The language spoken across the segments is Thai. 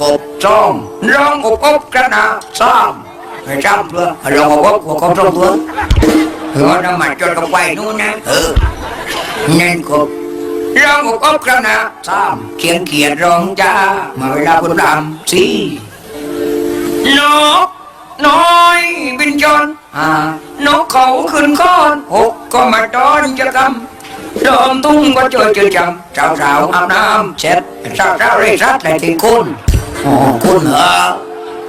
กบจ้องร้องกบกบกระนาซ้ำไม่ซ้ำเพื่อร้องกบกบกบกบจ้องตัวเออน้ำมันจนกับไปนู่นนะเออเน้นกบร้องกบกบกระนาซ้ำเขียนเขียนร้องจ้ามาเลาคุณรำสินกน้อยนจนอ่านกเขาขึ้นก้อนหกก็มากำเดิมตุ้งก็เจอเจอจำสาวสาวๆอาบน้ำเช็ดสาวสาวๆเร่รัดเลยที่คุณอ๋อคุณเ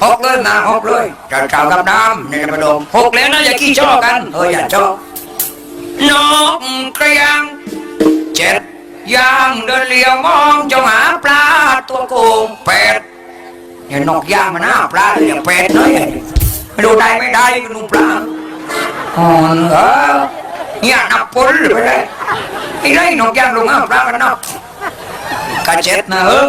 หกเลยนะหกเลยสาวสาวกับน้ำในประดมหกแล้วนะอย่าขี้ชอกันเอออย่าชอบนกกระยางเจ็ดยางเดินเลี้ยวมองจงหาปลาตัวโกงเป็ดเนี่ยนกยางมันหน้าปลาเรียกเป็ดน้อยไม่ดูได้ไม่ได้ก็ดูปลาอ๋อเหรอเนี่ยนับปุลไปเลยไอ้ไรนกย่างลงหาปลากันนับกระเจ็ดนะเออ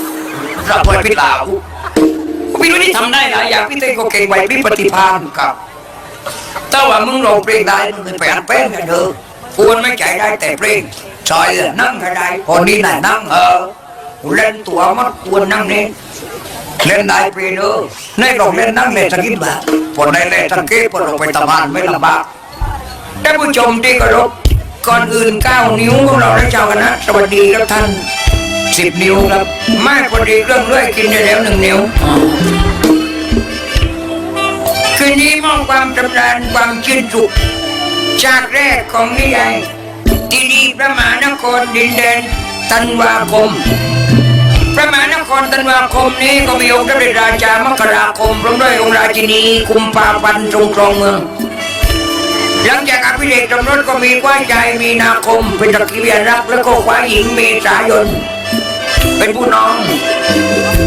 ร่อยเราอร่อยเกาความลำประดองชาวยังคงลอยก็เกี่ยวอย่างมัวที่อ๋อไม่ได้ลองกูเรื่องร้องเการ้องที่ต้องมองจะไหวจุจอนั่นกันไทยนั่นใครยกยอเดี๋ยวเดี๋ยวเดี๋ยวเดี๋ยวใช่แต่ตึงยกยอก็ได้ปลามาไม่รู้เออกูไม่ปักหน้าเปล่าเลยนะรับไว้พิลากูกูไม่รู้ที่ทำได้หลายอย่างพี่เต้ก็เก่งไหวพี่ปฏิภาณกับแต่ว่ามึงร้องเพลงได้มึงไปอัดเป็นกันเถอะกูมันไม่ใจได้แต่เพลงใช่นั่งก็ได้คนนี้น่ะนั่งเออเล่นตัวมันควรนั่งนี่เล่นได้เปรียเนอะในโรงเล่นนั่งเล่นสักกินบบพอได้เล่นสังเกตพอเราไปตะพานไม่ลำบากท่านผู้ชมที่เคารพก่อนอื่นก้านิ้วของเราได้เจ้ากันนะสวัสดีครับท่าน สิบนิ้วครับไม่พอดีเครื่องเลื่อยกินได้แล้วหนึ่งนิ้ว คืนนี้มองความจำราญความชื่นสุขฉากแรกของนิยายที่ดีพระมหานครดินแดนธันวาคมพระมหานครธันวาคมนี้ก็มีองค์พระเดชราชามกราคมพร้อมด้วยองค์ราชินีกุมภาพันธ์ทรงครองเมือง หลังจากอภิเษกสมรสก็มีกว้าใจมีนาคม เป็นตะกีเวียนรักแล้วก็คว้าหญิงเมษายน เป็นผู้น้อง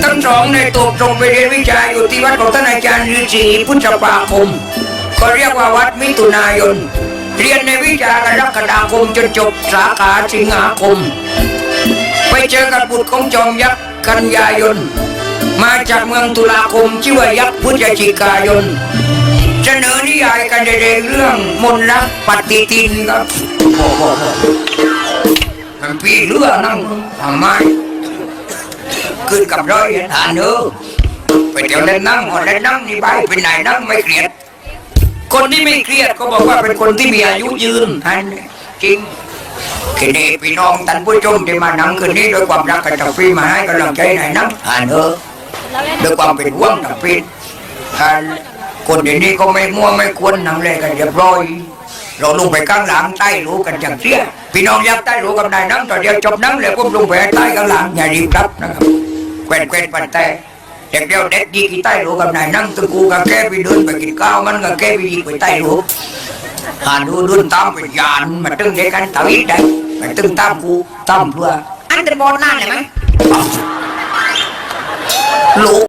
ทั้งสองในตกตรงไปเรียนวิชาอยู่ที่วัดของท่านอาจารย์ฤาษีพุทธปาคมก็เรียกว่าวัดมิถุนายน เรียนในวิชากรกฎาคมจนจบสาขาสิงหาคม ไปเจอกับบุตรของจอมยักษ์กันยายน มาจากเมืองตุลาคมชื่อว่ายักษ์พฤศจิกายน เสนอนิยายกันในเรื่องมนรักปฏิทินครับโอ้โหมันปีเรือนั่งทำไมขึ้นกับร้อยฐานเนอไปเดี๋ยวเล่นนั่งหอเล่นนั่งนี่ไปเป็นไหนนั่งไม่เครียด คนที่ไม่เครียดก็บอกว่าเป็นคนที่มีอายุยืนอันนี้จริงคืนนี้พี่น้องท่านผู้ชมที่มานั่งคืนนี้ด้วยความรักกันจากพี่มาให้กำลังใจไหนนั่งอ่านเออด้วยความเป็นห่วงจากพี่อ่าน คนเดี๋ยวนี้ก็ไม่มั่วไม่ควรนั่งเลยกันเรียบร้อย เราลงไปข้างหลังใต้รู้กันจังเสียพี่น้องอยากใต้รู้กับนายนั่งตอนเดียวจบนั่งเลยผมลงไปใต้ข้างหลังอย่ารีบรับนะครับแควนแควนปันแต่เด็กเดียวเด็กดีกี่ใต้รู้กับนายนั่งตึงกูกับแกไปเดินไปกินข้าวมันกับแกไปยิงไปใต้รู้หาดูดุนตามไปยานมาตึงเด็กกันตาวิดได้ไปตึงตามกูตามเพื่ออันเดอร์บอลนั่นเลยไหมลูก